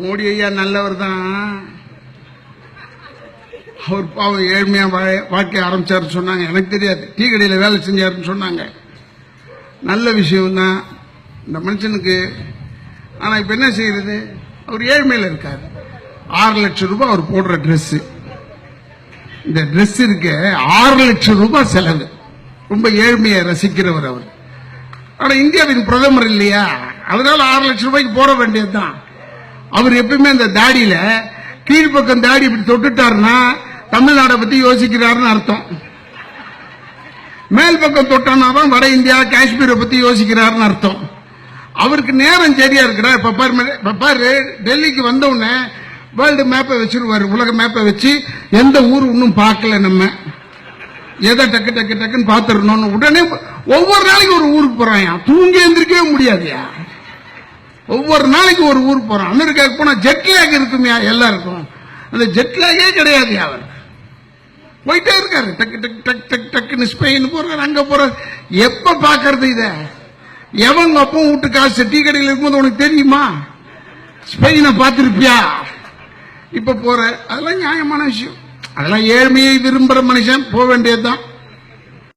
மோடி ஐயா நல்லவர் தான் அவர் பாவம் ஏழ்மையா வாழ- வாழ்க்கை ஆரம்பிச்சாருன்னு சொன்னாங்க. எனக்கு தெரியாது. டீ கடையில் வேலை செஞ்சாருன்னு சொன்னாங்க. நல்ல விஷயம்தான். இந்த மனுஷனுக்கு ஆனால் இப்போ என்ன செய்யறது? அவர் ஏழ்மையில் இருக்கார். ஆறு லட்சம் ரூபாய் அவர் போடுற ட்ரெஸ்ஸு இந்த ட்ரெஸ் இருக்க ஆறு லட்சம் ரூபாய் செலவு. ரொம்ப ஏழ்மையை ரசிக்கிறவர் அவர். ஆனால் இந்தியாவின் பிரதமர் இல்லையா? அதனால ஆறு லட்சம் ரூபாய்க்கு போட வேண்டியதுதான். அவர் எப்பயுமே அந்த தாடியில கீழ்ப்பக்கம் தாடி இப்படி தொட்டுட்டாருன்னா தமிழ்நாடை பத்தி யோசிக்கிறாருன்னு அர்த்தம். மேல் பக்கம் தொட்டானா தான் வட இந்தியா காஷ்மீரை பத்தி யோசிக்கிறாருன்னு அர்த்தம். அவருக்கு நேரம் சரியா இருக்குடா. இப்ப பாரு இப்ப பாரு டெல்லிக்கு வந்த உடனே வேர்ல்டு மேப்பை வச்சிருவாரு உலக மேப்பை வச்சு எந்த ஊர் இன்னும் பார்க்கல நம்ம. எதை டக்கு டக்கு டக்குன்னு பாத்துடணும்னு உடனே ஒவ்வொரு நாளைக்கு ஒரு ஊருக்கு போறான் தூங்கி எந்திரிக்கவே முடியாதுயா? ஒவ்வொரு நாளைக்கு ஒரு ஊர் போறான் அமெரிக்காவுக்கு போனா ஜெட்லேக் இருக்குமே எல்லாருக்கும். அந்த ஜெட்லேக்கே கிடையாது அவர்? போயிட்டே இருக்காரு. டக்கு டக் டக் டக் டக்குன்னு ஸ்பெயின் போறாரு அங்க போறாரு. எப்ப பார்க்கறது இத? எவங்க அப்பவும் வீட்டு காசு டீ கடையில் இருக்கும்போது உனக்கு தெரியுமா? ஸ்பெயினை பார்த்துருப்பியா? இப்ப போற. அதெல்லாம் நியாயமான விஷயம். அதெல்லாம் ஏழ்மையை விரும்புகிற மனுஷன் போக வேண்டியதுதான்.